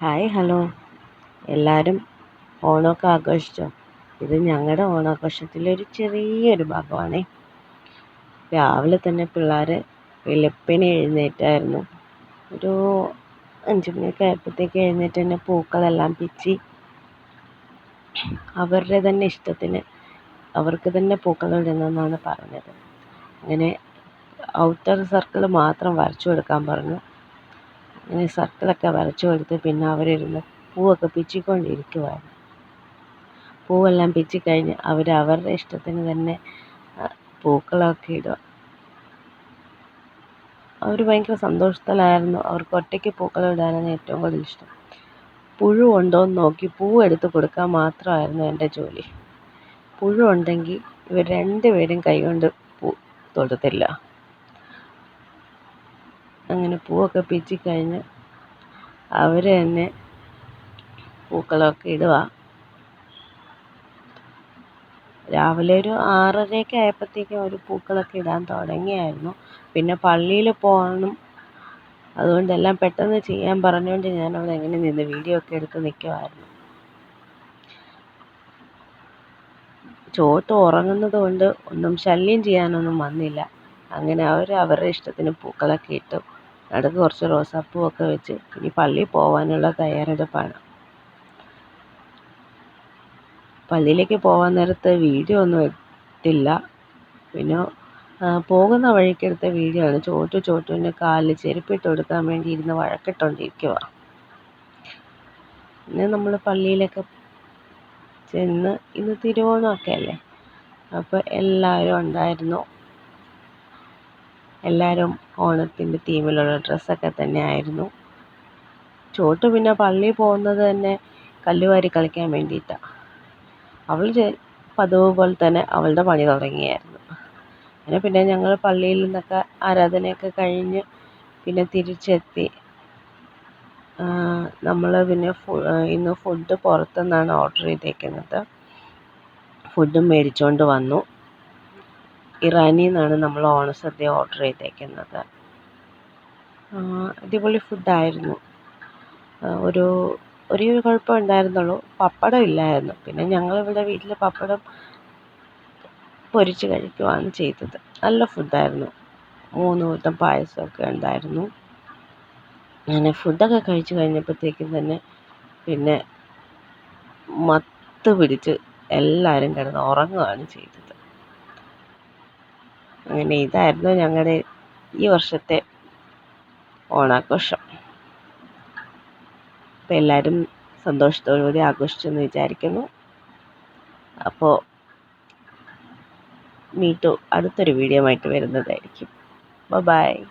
Hi hello. എല്ലാവരും ഓണമൊക്കെ ആഘോഷിച്ചോ? ഇത് ഞങ്ങളുടെ ഓണാഘോഷത്തിലെ ഒരു ചെറിയൊരു ഭാഗമാണേ. രാവിലെ തന്നെ പിള്ളേർ വെളുപ്പിന് എഴുന്നേറ്റായിരുന്നു. ഒരു അഞ്ച് മണിയൊക്കെ ആയപ്പോഴത്തേക്ക് എഴുന്നേറ്റ് തന്നെ പൂക്കളെല്ലാം പിച്ചി അവരുടെ തന്നെ ഇഷ്ടത്തിന് അവർക്ക് തന്നെ പൂക്കളിടണമെന്നാണ് പറഞ്ഞത്. അങ്ങനെ ഔട്ടർ സർക്കിൾ മാത്രം വരച്ചു കൊടുക്കാൻ പറഞ്ഞു. അങ്ങനെ സർക്കിളൊക്കെ വരച്ചു കൊടുത്ത് പിന്നെ അവരിരുന്ന് പൂവൊക്കെ പിച്ചിക്കൊണ്ടിരിക്കുവായിരുന്നു. പൂവെല്ലാം പിച്ചിക്കഴിഞ്ഞ് അവർ അവരുടെ ഇഷ്ടത്തിന് തന്നെ പൂക്കളൊക്കെ ഇടുക. അവർ ഭയങ്കര സന്തോഷത്തിലായിരുന്നു. അവർക്ക് ഒറ്റയ്ക്ക് പൂക്കളം ഇടാനാണ് ഏറ്റവും കൂടുതൽ ഇഷ്ടം. പുഴു എന്ന് നോക്കി പൂവ് എടുത്ത് കൊടുക്കാൻ മാത്രമായിരുന്നു എന്റെ ജോലി. പുഴു ഉണ്ടെങ്കിൽ ഇവർ രണ്ടുപേരും കൈകൊണ്ട് പൂ തൊടത്തില്ല. അങ്ങനെ പൂവൊക്കെ പിച്ചിക്കഴിഞ്ഞ് അവർ തന്നെ പൂക്കളൊക്കെ ഇടുക രാവിലെ ഒരു ആറരയൊക്കെ ആയപ്പോഴത്തേക്കും അവർ പൂക്കളൊക്കെ ഇടാൻ തുടങ്ങിയായിരുന്നു. പിന്നെ പള്ളിയിൽ പോകണം. അതുകൊണ്ടെല്ലാം പെട്ടെന്ന് ചെയ്യാൻ പറഞ്ഞുകൊണ്ട് ഞാൻ അവിടെ എങ്ങനെ നിന്ന് വീഡിയോ ഒക്കെ എടുത്ത് നിൽക്കുമായിരുന്നു ചോട്ട് ഉറങ്ങുന്നത് കൊണ്ട് ഒന്നും ശല്യം ചെയ്യാനൊന്നും വന്നില്ല. അങ്ങനെ അവർ അവരുടെ ഇഷ്ടത്തിന് പൂക്കളൊക്കെ ഇട്ടു. നടുക്ക് കുറച്ച് റോസാപ്പൂവൊക്കെ വെച്ച് ഇനി പള്ളിയിൽ പോകാനുള്ള തയ്യാറെടുപ്പാണ്. പള്ളിയിലേക്ക് പോകാൻ നേരത്ത് വീഡിയോ ഒന്നും എടുത്തില്ല പിന്നെ പോകുന്ന വഴിക്ക് എടുത്ത വീഡിയോ ആണ്. ചോട്ടു ചോട്ടുവിന്റെ കാലിൽ ചെരുപ്പിട്ട് കൊടുക്കാൻ വേണ്ടി ഇരുന്ന് വഴക്കിട്ടുകൊണ്ടിരിക്കുക പിന്നെ നമ്മൾ പള്ളിയിലൊക്കെ ചെന്ന് ഇന്ന് തിരുവോണമൊക്കെ അല്ലേ? അപ്പോൾ എല്ലാവരും ഉണ്ടായിരുന്നു. എല്ലാവരും ഓണത്തിന്റെ തീമിലുള്ള ഡ്രസ്സൊക്കെ തന്നെ ആയിരുന്നു ചോട്ടു പിന്നെ പള്ളിയിൽ പോകുന്നത് തന്നെ കല്ലുവാരി കളിക്കാൻ വേണ്ടിയിട്ടാണ് അവൾ പതിവ് പോലെ തന്നെ അവളുടെ പണി തുടങ്ങിയായിരുന്നു. അങ്ങനെ പിന്നെ ഞങ്ങൾ പള്ളിയിൽ നിന്നൊക്കെ ആരാധനയൊക്കെ കഴിഞ്ഞ് പിന്നെ തിരിച്ചെത്തി. നമ്മൾ പിന്നെ ഇന്ന് ഫുഡ് പുറത്തുനിന്നാണ് ഓർഡർ ചെയ്തേക്കുന്നത്. ഫുഡും മേടിച്ചുകൊണ്ട് വന്നു. ഇറാനിൽ നിന്നാണ് നമ്മൾ ഓണസദ്യ ഓർഡർ ചെയ്തേക്കുന്നത്. അടിപൊളി ഫുഡായിരുന്നു ഒരു ഒരേ ഒരു കുഴപ്പം ഉണ്ടായിരുന്നുള്ളൂ. പപ്പടം ഇല്ലായിരുന്നു. പിന്നെ ഞങ്ങളിവിടെ വീട്ടിൽ പപ്പടം പൊരിച്ച് കഴിക്കുകയാണ് ചെയ്തത്. നല്ല ഫുഡായിരുന്നു മൂന്ന് കൂട്ടം പായസമൊക്കെ ഉണ്ടായിരുന്നു. അങ്ങനെ ഫുഡൊക്കെ കഴിച്ചു കഴിഞ്ഞപ്പോഴത്തേക്കും തന്നെ പിന്നെ മത്ത് പിടിച്ച് എല്ലാവരും കിടന്ന് ഉറങ്ങുകയാണ് ചെയ്തത്. അങ്ങനെ ഇതായിരുന്നു ഞങ്ങളുടെ ഈ വർഷത്തെ ഓണാഘോഷം. അപ്പോൾ എല്ലാവരും സന്തോഷത്തോടുകൂടി ആഘോഷിച്ചെന്ന് വിചാരിക്കുന്നു. അപ്പോൾ മീറ്റു അടുത്തൊരു വീഡിയോ ആയിട്ട് വരുന്നതായിരിക്കും. ബൈ.